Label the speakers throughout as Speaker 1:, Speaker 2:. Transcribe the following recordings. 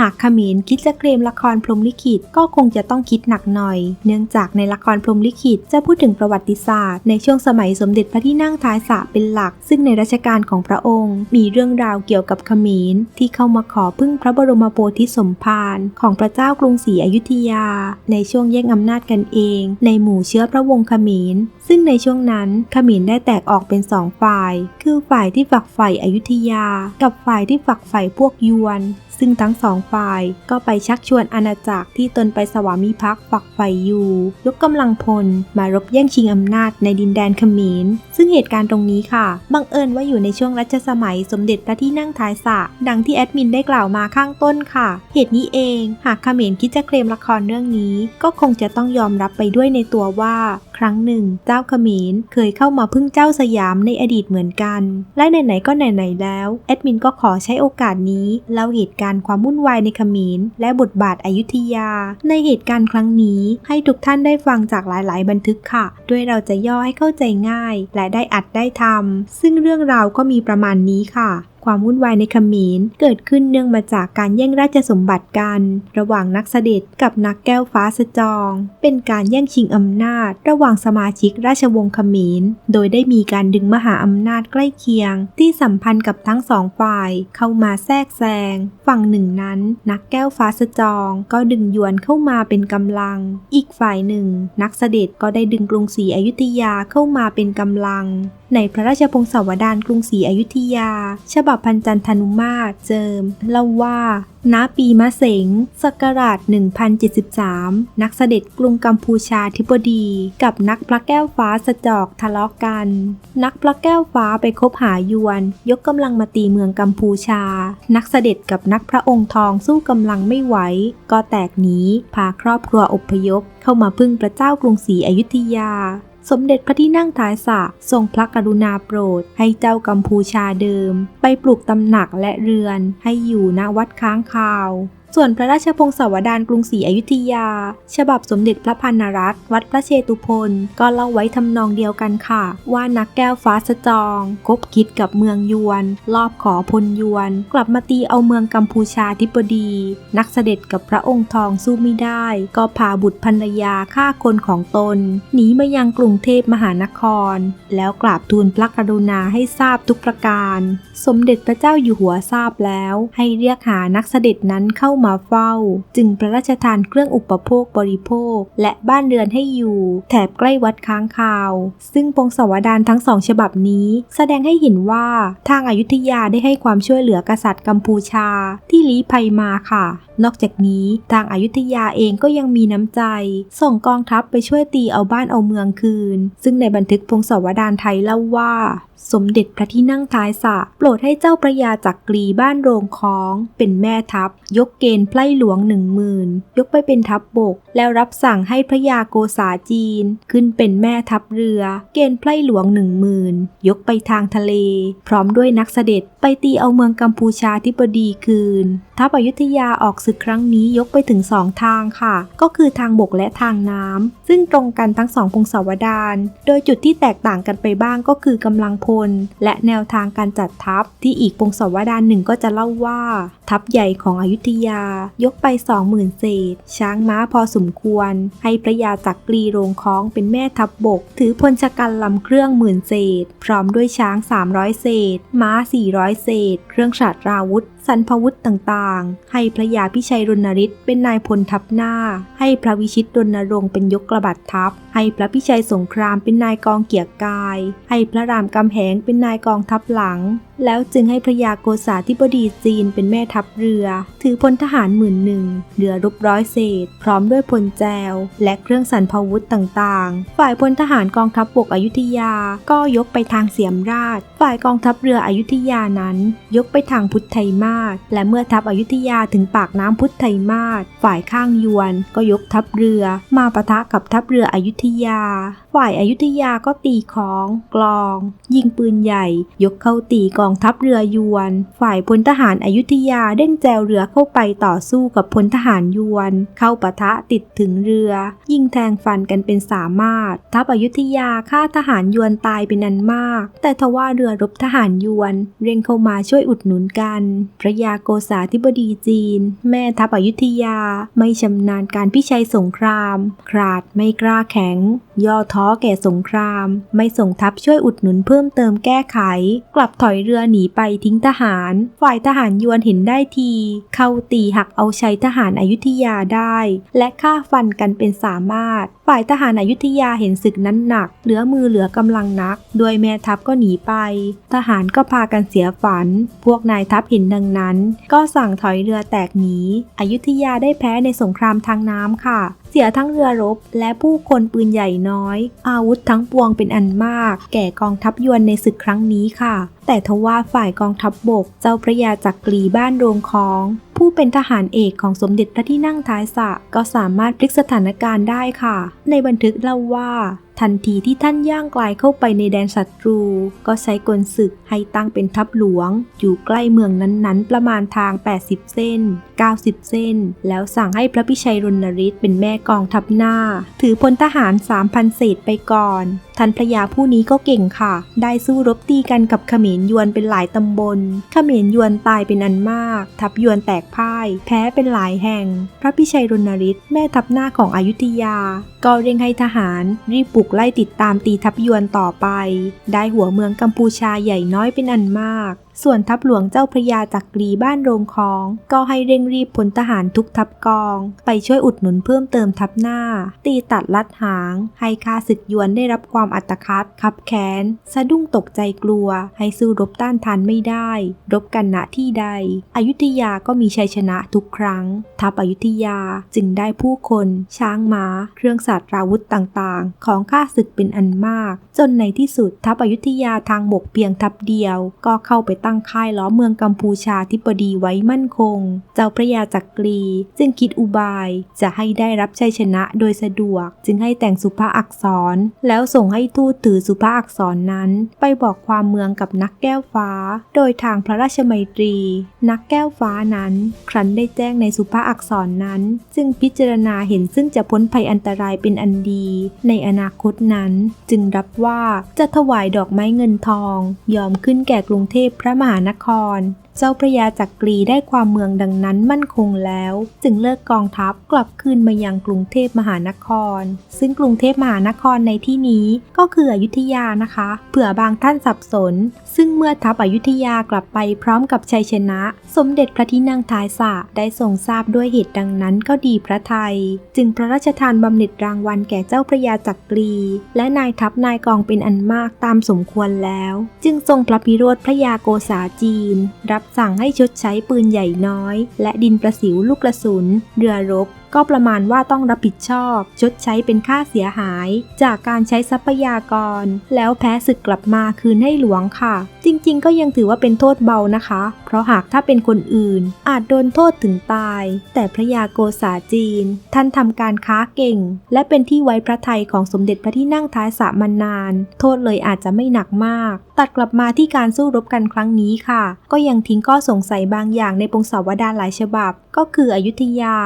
Speaker 1: หากขมรคิดจะเคลมละครพรมลิขิตก็คงจะต้องคิดหนักหน่อย เนื่องจากในละครพรมลิขิตจะพูดถึงประวัติศาสตร์ ในช่วงสมัยสมเด็จพระที่นั่งท้ายสระเป็นหลัก ซึ่งในรัชกาลของพระองค์ มีเรื่องราวเกี่ยวกับขมรที่เข้ามาขอพึ่งพระบรมโพธิสมภารของพระเจ้ากรุงศรีอยุธยา ในช่วงแย่งอำนาจกันเอง ในหมู่เชื้อพระวงศ์ขมรซึ่งในช่วงนั้นขมรได้แตกออกเป็นสองฝ่าย คือฝ่ายที่ฝักใฝ่อยุธยา กับฝ่ายที่ฝักใฝ่พวกยวน ซึ่งทั้งสองฝ่ายก็ไปชักชวนอาณาจักรที่ตนไปสวามิภักดิ์ฝักใฝ่อยู่ ยกกำลังพลมารบแย่งชิงอำนาจในดินแดนเขมร ซึ่งเหตุการณ์ตรงนี้ค่ะ บังเอิญว่าอยู่ในช่วงรัชสมัยสมเด็จพระที่นั่งท้ายสระดังที่แอดมินได้กล่าวมาข้างต้นค่ะ เหตุนี้เองหากเขมรคิดจะเคลมละครเรื่องนี้ ก็คงจะต้องยอมรับไปด้วยในตัวว่า ครั้งหนึ่ง เจ้าเขมรเคยเข้ามาพึ่งเจ้าสยามในอดีตเหมือนกัน และไหนๆก็ไหนๆแล้วแอดมินก็ขอใช้โอกาสนี้เล่าเหตุการณ์ความวุ่นวายในเขมรและบทบาทอายุธยา ในเหตุการณ์ครั้งนี้ให้ทุกท่านได้ฟังจากหลาย ๆ บันทึกค่ะ ด้วยเราจะย่อให้เข้าใจง่าย และได้อัดได้ทำซึ่งเรื่องราวก็มีประมาณนี้ค่ะ ความวุ่นวายในขมรเกิดขึ้นเนื่องมาจากการแย่งราชสมบัติกัน ระหว่างนักเสด็จกับนักแก้วฟ้าสจอง เป็นการแย่งชิงอำนาจ ระหว่างสมาชิกราชวงศ์ขมรโดยได้มีการดึงมหาอำนาจใกล้เคียง ที่สัมพันธ์กับทั้งสองฝ่ายเข้ามาแทรกแซง ฝั่งหนึ่งนั้น นักแก้วฟ้าสจองก็ดึงยวนเข้ามาเป็นกำลัง อีกฝ่ายหนึ่ง นักเสด็จก็ได้ดึงกรุงศรีอยุธยาเข้ามาเป็นกำลัง ในพระราชพงศาวดารกรุงศรีอยุธยา ฉบับพันจันทนุมาตรเจิม เล่าว่า ณ ปีมะเสงศักราช 1073 นักเสด็จกรุงกัมพูชาธิบดี กับนักพระแก้วฟ้าสะจอกทะเลาะกัน นักพระแก้วฟ้าไปคบหายวน ยกกำลังมาตีเมืองกัมพูชา นักเสด็จกับนักพระองค์ทองสู้กำลังไม่ไหว ก็แตกหนี พาครอบครัวอพยพ เข้ามาพึ่งพระเจ้ากรุงศรีอยุธยา สมเด็จพระที่นั่งท้ายสระทรงพระกรุณาโปรด ให้เจ้ากัมพูชาเดิม ไปปลูกตำหนักและเรือนให้อยู่ณวัดค้างคาว ส่วนพระราชพงศาวดารกรุงศรีอยุธยา ฉบับสมเด็จพระพันนรัตน์วัดพระเชตุพนก็เล่าไว้ทำนองเดียวกันค่ะ ว่านักแก้วฟ้าสจองคบคิดกับเมืองยวน รอบขอพลยวน กลับมาตีเอาเมืองกัมพูชาธิบดี นักเสด็จกับพระองค์ทองสู้ไม่ได้ ก็พาบุตรภรรยาฆ่าคนของตน หนีมายังกรุงเทพมหานคร แล้วกราบทูลพระกรุณาให้ทราบทุกประการ สมเด็จพระเจ้าอยู่หัวทราบแล้ว ให้เรียกหานักเสด็จนั้นเข้ามาเฝ้า จึงพระราชทานเครื่องอุปโภคบริโภค และบ้านเรือนให้อยู่ แถบใกล้วัดค้างคาว ซึ่งพงศาวดารทั้งสองฉบับนี้ แสดงให้เห็นว่าทางอายุทยาได้ให้ความช่วยเหลือกษัตริย์กัมพูชาที่ลี้ภัยมาค่ะ นอกจากนี้ทางอายุทยาเองก็ยังมีน้ำใจ ส่งกองทัพไปช่วยตีเอาบ้านเอาเมืองคืน ซึ่งในบันทึกพงศาวดารไทยเล่าว่า สมเด็จพระที่นั่งท้ายสะโปรดให้เจ้าพระยาจักรีบ้านโรงคอง เป็นแม่ทัพ ยกเกณฑ์ไพร่หลวงหนึ่งหมื่นยกไปเป็นทัพบบก แล้วรับสั่งให้พระยาโกษาจีน ขึ้นเป็นแม่ทัพเรือ เกณฑ์ไพร่หลวงหนึ่งหมื่นยกไปทางทะเล พร้อมด้วยนักเสด็จไปตีเอาเมืองกัมพูชาธิบดีคืน ทัพอยุธยาออกศึกครั้งนี้ยกไปถึงสองทางค่ะ ก็คือทางบกและทางน้ำซึ่งตรงกันทั้งสองพงศาวดาร โดยจุดที่แตกต่างกันไปบ้างก็คือกำลังพล และแนวทางการจัดทัพ ที่อีกพงศาวดารหนึ่งก็จะเล่าว่า ทัพใหญ่ของอยุธยา ยกไปสองหมื่นเศษ ช้างม้าพอสมควร ให้พระยาจักรีโรงค้องเป็นแม่ทัพบบก ถือพลชกันลำเครื่องหมื่นเศษ พร้อมด้วยช้าง 300 เศษ ม้า 400 เศษ เครื่องฉาดราวุธ สันพวุธต่างๆ ให้พระยาพิชัยรณฤทธิ์เป็นนายพลทัพหน้า ให้พระวิชิตรณรงค์เป็นยกกระบัดทัพให้พระพิชัยสงครามเป็นนายกองเกียรกาย ให้พระรามกำแหงเป็นนายกองทัพหลัง แล้วจึงให้พระยาโกษาธิบดีจีนเป็นแม่ทัพเรือ ถือพลทหารหมื่นหนึ่งเรือรบร้อยเศษ พร้อมด้วยพลแจว และเครื่องสันพวุธต่างๆ ฝ่ายพลทหารกองทัพบกอยุธยา ก็ยกไปทางเสียมราช ฝ่ายกองทัพเรืออยุธยานั้น ยกไปทางพุทธไทยมาศและเมื่อทัพอยุธยาถึงปากน้ำพุทธไทยมาศฝ่ายข้างยวน ก็ยกทัพเรือ มาปะทะกับทัพเรืออยุธธยา ฝ่ายอายุทยาก็ตีของ กลอง ยิงปืนใหญ่ ยกเข้าตีกองทัพเรือยวน ฝ่ายพลทหารอายุทยาเด้งแจวเรือเข้าไปต่อสู้กับพลทหารยวน เข้าปะทะติดถึงเรือ ยิงแทงฟันกันเป็นสามารถ ทัพอายุทยาฆ่าทหารยวนตายเป็นอันมาก แต่ทว่าเรือรบทหารยวน เร่งเข้ามาช่วยอุดหนุนกัน พระยาโกษาธิบดีจีน แม่ทัพอายุทยาไม่ชำนาญการพิชัยสงคราม ขาดไม่กล้าแข็งย่อท้อแก่สงคราม ไม่ส่งทัพช่วยอุดหนุนเพิ่มเติมแก้ไข กลับถอยเรือหนีไปทิ้งทหาร ฝ่ายทหารยวนเห็นได้ที เข้าตีหักเอาชัยทหารอายุทยาได้ และฆ่าฟันกันเป็นสามารถ ฝ่ายทหารอายุทยาเห็นศึกนั้นหนัก เหลือมือเหลือกำลังนักโดยแม่ทัพก็หนีไป ทหารก็พากันเสียฝัน พวกนายทัพเห็นดังนั้น ก็สั่งถอยเรือแตกหนี อยุธยาได้แพ้ในสงครามทางน้ำค่ะ เสียทั้งเรือรบและผู้คนปืนใหญ่น้อย อาวุธทั้งปวงเป็นอันมาก แก่กองทัพยวนในศึกครั้งนี้ค่ะแต่ทว่าฝ่ายกองทัพบบกเจ้าพระยาจักรีบ้านโรงคอง ผู้เป็นทหารเอกของสมเด็จพระที่นั่งท้ายสระก็สามารถพลิกสถานการณ์ได้ค่ะ ในบันทึกเล่าว่าทันทีที่ท่านย่างกลายเข้าไปในแดนศัตรู ก็ใช้กลศึกให้ตั้งเป็นทัพหลวง อยู่ใกล้เมืองนั้นๆ ประมาณทาง 80 เส้น 90 เส้น แล้วสั่งให้พระพิชัยรณฤทธิ์เป็นแม่กองทัพหน้า ถือพลทหาร 3,000 เศษไปก่อน ท่านพระยาผู้นี้ก็เก่งค่ะ ได้สู้รบตีกันกับเขมรยวนเป็นหลายตำบล เขมรยวนตายเป็นอันมาก ทัพยวนแตกพ่าย แพ้เป็นหลายแห่ง พระพิชัยรณฤทธิ์แม่ทัพหน้าของอยุธยาก็เร่งให้ทหารรีบปลุกไล่ติดตามตีทัพยวนต่อไป ได้หัวเมืองกัมพูชาใหญ่น้อยเป็นอันมาก ส่วนทัพหลวงเจ้าพระยาจักรีบ้านโรงคอง ก็ให้เร่งรีบพลทหารทุกทัพกอง ไปช่วยอุดหนุนเพิ่มเติมทัพหน้า ตีตัดลัดหาง ให้ข้าศึกยวนได้รับความอัตคัดขับแค้นสะดุ้งตกใจกลัว ให้สู้รบต้านทานไม่ได้ รบกันณที่ใด อยุธยาก็มีชัยชนะทุกครั้ง ทัพอยุธยาจึงได้ผู้คน ช้างม้า เครื่องศาสตราวุธต่างๆ ของข้าศึกเป็นอันมาก จนในที่สุดทัพอยุธยาทางบกเพียงทัพเดียว ก็เข้าไปตั้งค่ายล้อมเมืองกัมพูชาธิปดีไว้มั่นคง เจ้าพระยาจักรีจึงคิดอุบายจะให้ได้รับชัยชนะโดยสะดวก จึงให้แต่งสุภาอักษร แล้วส่งให้ทูตถือสุภาอักษรนั้น ไปบอกความเมืองกับนักแก้วฟ้า โดยทางพระราชมัยตรี นักแก้วฟ้านั้น ครั้นได้แจ้งในสุภาอักษรนั้น จึงพิจารณาเห็นซึ่งจะพ้นภัยอันตรายเป็นอันดี ในอนาคตนั้นจึงรับว่าจะถวายดอกไม้เงินทอง ยอมขึ้นแก่กรุงเทพพระมหานคร เจ้าพระยาจักรีได้ความเมืองดังนั้นมั่นคงแล้ว จึงเลิกกองทัพกลับคืนมายังกรุงเทพมหานคร ซึ่งกรุงเทพมหานครในที่นี้ก็คืออยุธยานะคะ เผื่อบางท่านสับสน ซึ่งเมื่อทัพอยุธยากลับไปพร้อมกับชัยชนะ สมเด็จพระที่นั่งท้ายสะได้ทรงทราบด้วยเหตุดังนั้นก็ดีพระไทย จึงพระราชทานบำเหน็จรางวัลแก่เจ้าพระยาจักรี และนายทัพนายกองเป็นอันมากตามสมควรแล้ว จึงทรงพระพิโรธพระยาโกษาจีน รับสั่งให้ชดใช้ปืนใหญ่น้อย และดินประสิวลูกกระสุน เรือรบ ก็ประมาณว่าต้องรับผิดชอบ ชดใช้เป็นค่าเสียหาย จากการใช้ทรัพยากร แล้วแพ้ศึกกลับมาคืนให้หลวงค่ะ จริงๆ ก็ยังถือว่าเป็นโทษเบานะคะ เพราะหากถ้าเป็นคนอื่น อาจโดนโทษถึงตาย แต่พระยาโกษาจีน ท่านทำการค้าเก่ง และเป็นที่ไว้พระทัยของสมเด็จพระที่นั่งท้ายสระมานาน โทษเลยอาจจะไม่หนักมาก ตัดกลับมาที่การสู้รบกันครั้งนี้ค่ะ ก็ยังทิ้งข้อสงสัยบางอย่างในปงสาวดารหลายฉบับก็คืออยุธยา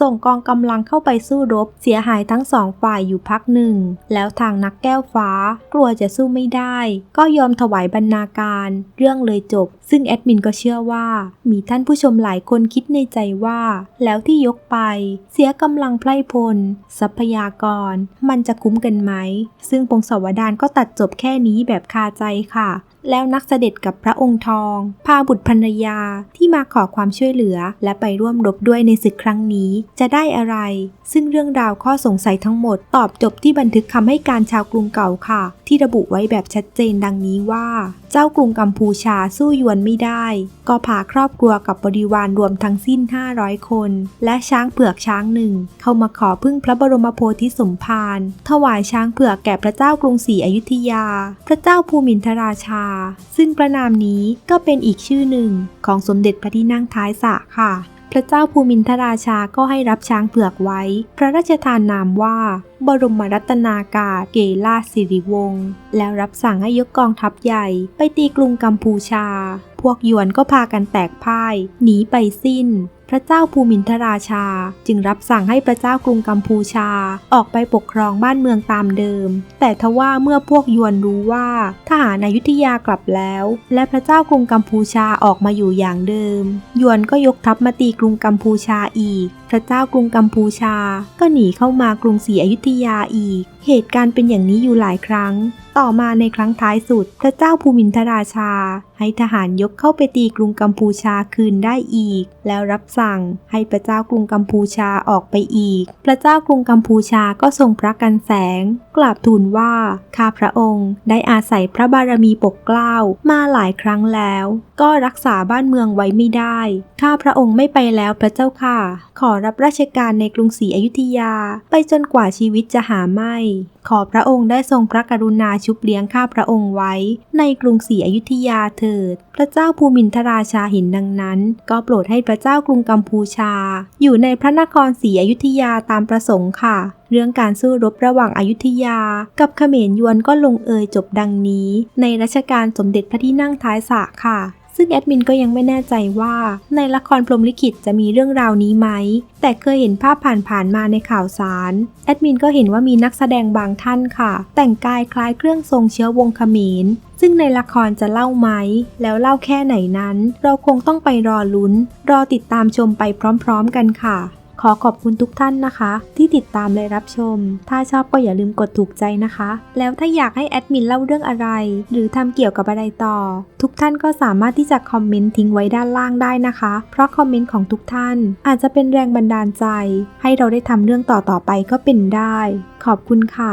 Speaker 1: ส่งกองกำลังเข้าไปสู้รบ เสียหายทั้งสองฝ่ายอยู่พักหนึ่ง แล้วทางนักแก้วฟ้า กลัวจะสู้ไม่ได้ ก็ยอมถวายบรรณาการ เรื่องเลยจบ ซึ่งแอดมินก็เชื่อว่า มีท่านผู้ชมหลายคนคิดในใจว่า แล้วที่ยกไป เสียกำลังไพร่พล ทรัพยากร มันจะคุ้มกันไหม ซึ่งปงสาวดารก็ตัดจบแค่นี้แบบคาใจค่ะ แล้วนักเสด็จกับพระองค์ทอง พาบุตรภรรยาที่มาขอความช่วยเหลือ และไปร่วมรบด้วยในศึกครั้งนี้ จะได้อะไร ซึ่งเรื่องราวข้อสงสัยทั้งหมด ตอบจบที่บันทึกคำให้การชาวกรุงเก่าค่ะที่ระบุไว้แบบชัดเจนดังนี้ว่า เจ้ากรุงกัมพูชาสู้ยวนไม่ได้ ก็พาครอบครัวกับบริวารรวมทั้งสิ้น 500 คน และช้างเผือกช้างหนึ่ง เข้ามาขอพึ่งพระบรมโพธิสมภารถวายช้างเผือกแก่พระเจ้ากรุงศรีอยุธยา พระเจ้าภูมินทราชา ซึ่งพระนามนี้ก็เป็นอีกชื่อหนึ่งของสมเด็จพระที่นั่งท้ายสระค่ะ ระเจ้าภูมินทราชาก็ให้รับช้างเผือกไว้ พระราชทานนามว่า บรมรัตนากาเกลาสิริวงศ์แล้วรับสั่งให้ยกกองทัพใหญ่ ไปตีกรุงกัมพูชา พวกหยวนก็พากันแตกพ่าย หนีไปสิ้น พระเจ้าภูมินทราชา จึงรับสั่งให้พระเจ้ากรุงกัมพูชา ออกไปปกครองบ้านเมืองตามเดิม แต่ทว่าเมื่อพวกยวนรู้ว่าทหารอยุธยากลับแล้ว และพระเจ้ากรุงกัมพูชาออกมาอยู่อย่างเดิม ยวนก็ยกทัพมาตีกรุงกัมพูชาอีก พระเจ้ากรุงกัมพูชา ก็หนีเข้ามากรุงศรีอยุธยาอีก เหตุการณ์เป็นอย่างนี้อยู่หลายครั้ง ต่อมาในครั้งท้ายสุด พระเจ้าภูมินทราชาให้ทหารยกเข้าไปตีกรุงกัมพูชาคืนได้อีก แล้วรับสั่งให้พระเจ้ากรุงกัมพูชาออกไปอีก พระเจ้ากรุงกัมพูชาก็ทรงพระกันแสง กราบทูลว่าข้าพระองค์ได้อาศัยพระบารมีปกเกล้ามาหลายครั้งแล้ว ก็รักษาบ้านเมืองไว้ไม่ได้ข้าพระองค์ไม่ไปแล้วพระเจ้าค่ะ ขอรับราชการในกรุงศรีอยุธยา ไปจนกว่าชีวิตจะหาไม่ ขอพระองค์ได้ทรงพระกรุณาชุบเลี้ยงข้าพระองค์ไว้ ในกรุงศรีอยุธยาเถิด พระเจ้าภูมินทราชาห็นดังนั้น ก็โปรดให้พระเจ้ากรุงกัมพูชา อยู่ในพระนครศรีอยุธยาตามประสงค์ค่ะ เรื่องการสู้รบระหว่างอายุธยา กับเขมรยวนก็ลงเอยจบดังนี้ ในรัชกาลสมเด็จพระที่นั่งท้ายสระค่ะซึ่งแอดมินก็ยังไม่แน่ใจว่าในละครพรหมลิขิตจะมีเรื่องราวนี้ไหม แต่เคยเห็นภาพผ่านๆมาในข่าวสาร แอดมินก็เห็นว่ามีนักแสดงบางท่านค่ะ แต่งกายคล้ายเครื่องทรงเชื้อวงเขมร ซึ่งในละครจะเล่าไหม แล้วเล่าแค่ไหนนั้น เราคงต้องไปรอลุ้น รอติดตามชมไปพร้อมๆกันค่ะ ขอขอบคุณทุกท่านนะคะ ที่ติดตามและรับชม ถ้าชอบก็อย่าลืมกดถูกใจนะคะ แล้วถ้าอยากให้แอดมินเล่าเรื่องอะไร หรือทำเกี่ยวกับอะไรต่อ ทุกท่านก็สามารถที่จะคอมเมนต์ทิ้งไว้ด้านล่างได้นะคะ เพราะคอมเมนต์ของทุกท่าน อาจจะเป็นแรงบันดาลใจ ให้เราได้ทำเรื่องต่อๆไปก็เป็นได้ ขอบคุณค่ะ